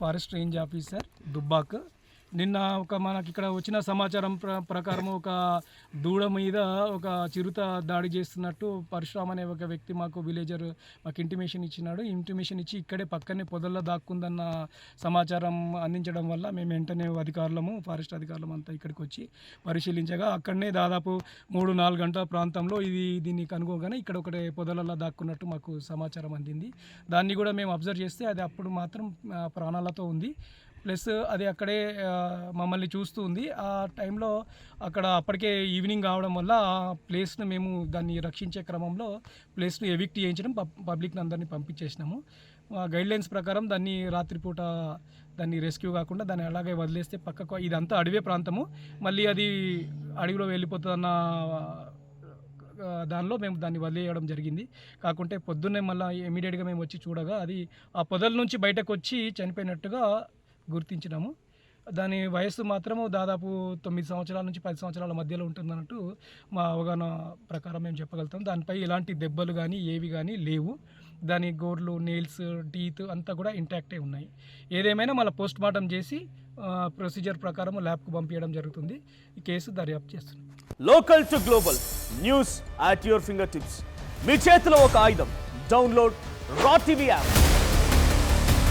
Forest range officer Dubbak నిన్న ఒక మనకి ఇక్కడ వచ్చిన సమాచారం ప్ర ప్రకారం ఒక దూడ మీద ఒక చిరుత దాడి చేస్తున్నట్టు పరశురామ్ అనే ఒక వ్యక్తి మాకు విలేజర్ మాకు ఇంటిమేషన్ ఇచ్చినాడు. ఇంటిమేషన్ ఇచ్చి ఇక్కడే పక్కనే పొదల్లో దాక్కుందన్న సమాచారం అందించడం వల్ల మేము వెంటనే అధికారులము ఫారెస్ట్ అధికారులం అంతా ఇక్కడికి వచ్చి పరిశీలించగా అక్కడనే దాదాపు మూడు నాలుగు గంటల ప్రాంతంలో ఇది దీన్ని కనుగోగానే ఇక్కడ ఒకటే పొదలలో దాక్కున్నట్టు మాకు సమాచారం అందింది. దాన్ని కూడా మేము అబ్జర్వ్ చేస్తే అది అప్పుడు మాత్రం ప్రాణాలతో ఉంది. ప్లస్ అది అక్కడే మమ్మల్ని చూస్తూ ఉంది. ఆ టైంలో అక్కడ అప్పటికే ఈవినింగ్ కావడం వల్ల ఆ ప్లేస్ను మేము దాన్ని రక్షించే క్రమంలో ప్లేస్ను ఎవిక్ట్ చేయించడం పబ్ పబ్లిక్ని అందరినీ పంపించేసినాము. గైడ్లైన్స్ ప్రకారం దాన్ని రాత్రిపూట దాన్ని రెస్క్యూ కాకుండా దాన్ని అలాగే వదిలేస్తే పక్కకు ఇదంతా అడవి ప్రాంతము. మళ్ళీ అది అడవిలో వెళ్ళిపోతుందన్న దానిలో మేము దాన్ని వదిలేయడం జరిగింది. కాకుంటే పొద్దున్నే మళ్ళీ ఇమీడియట్గా మేము వచ్చి చూడగా అది ఆ పొదల నుంచి బయటకు వచ్చి చనిపోయినట్టుగా గుర్తించినాము. దాని వయస్సు మాత్రము దాదాపు తొమ్మిది సంవత్సరాల నుంచి పది సంవత్సరాల మధ్యలో ఉంటుందన్నట్టు మా అవగాహన ప్రకారం మేము చెప్పగలుగుతాం. దానిపై ఎలాంటి దెబ్బలు కానీ ఏవి కానీ లేవు. దాని గోర్లు నెయిల్స్ టీత్ అంతా కూడా ఇంటాక్టే ఉన్నాయి. ఏదేమైనా మళ్ళీ పోస్ట్ మార్టం చేసి ప్రొసీజర్ ప్రకారం ల్యాబ్కు పంపించడం జరుగుతుంది. ఈ కేసు దర్యాప్తు చేస్తున్నాం. Local to global news at your finger tips మీ చేతిలో ఒక ఆయుధం. డౌన్లోడ్ రా TV app